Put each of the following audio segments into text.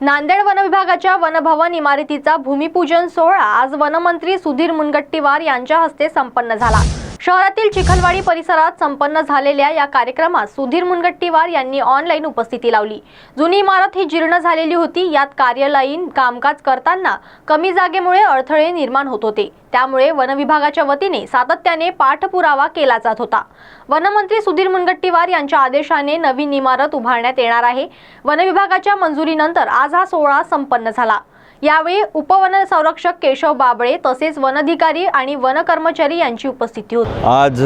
Nanded one विभागाच्या वनभवन इमारतीचा भूमिपूजन सोहळा आज वनमंत्री सुधीर मुनगट्टीवार यांच्या हस्ते संपन्न झाला. शहरातील चिखलवाडी परिसरात संपन्न झालेल्या या कार्यक्रमात सुधीर मुनगट्टीवार यांनी ऑनलाईन उपस्थिती लावली. जुनी इमारत ही जीर्ण झालेली होती. यात कार्यालयीन कामकाज करताना कमी जागेमुळे अडथळे निर्माण होत होते. त्यामुळे वनविभागाच्या वतीने सातत्याने पाठपुरावा केला जात होता. वनमंत्री सुधीर मुनगट्टीवार यांच्या आदेशाने नवीन इमारत उभारण्यात येणार आहे. वनविभागाच्या मंजुरीनंतर आज हा सोहळा संपन्न झाला. यावेळी उपवन संरक्षक केशव बाबळे तसेच वनधिकारी आणि वन कर्मचारी यांची उपस्थिती होती. आज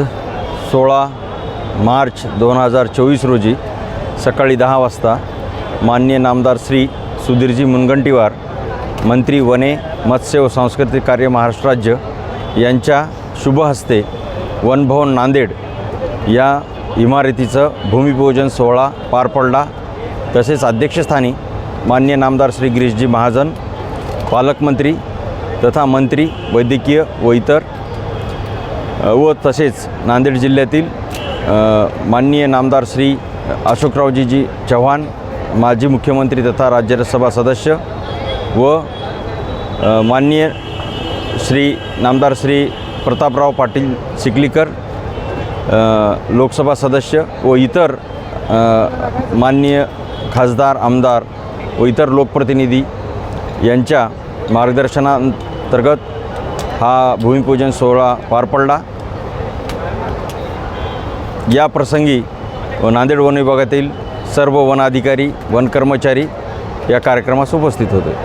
सोळा मार्च दोन हजार चोवीस रोजी सकाळी दहा वाजता मान्य नामदार श्री सुधीरजी मुनगंटीवार मंत्री वने मत्स्य व सांस्कृतिक कार्य महाराष्ट्र राज्य यांच्या शुभ हस्ते वनभवन नांदेड या इमारतीचं भूमिपूजन सोहळा पार पडला. तसेच अध्यक्षस्थानी मान्य नामदार श्री गिरीशजी महाजन पालकमंत्री तथा मंत्री वैद्यकीय व इतर व तसेच नांदेड जिल्ह्यातील माननीय नामदार श्री अशोकरावजीजी चव्हाण माजी मुख्यमंत्री तथा राज्यसभा सदस्य व माननीय श्री नामदार श्री प्रतापराव पाटील चिखलीकर लोकसभा सदस्य व इतर माननीय खासदार आमदार व इतर लोकप्रतिनिधी यांच्या मार्गदर्शनांतर्गत हा भूमिपूजन सोहळा पार पडला. या प्रसंगी नांदेड वन विभागातील सर्व वनाधिकारी वन कर्मचारी या कार्यक्रमास उपस्थित होते.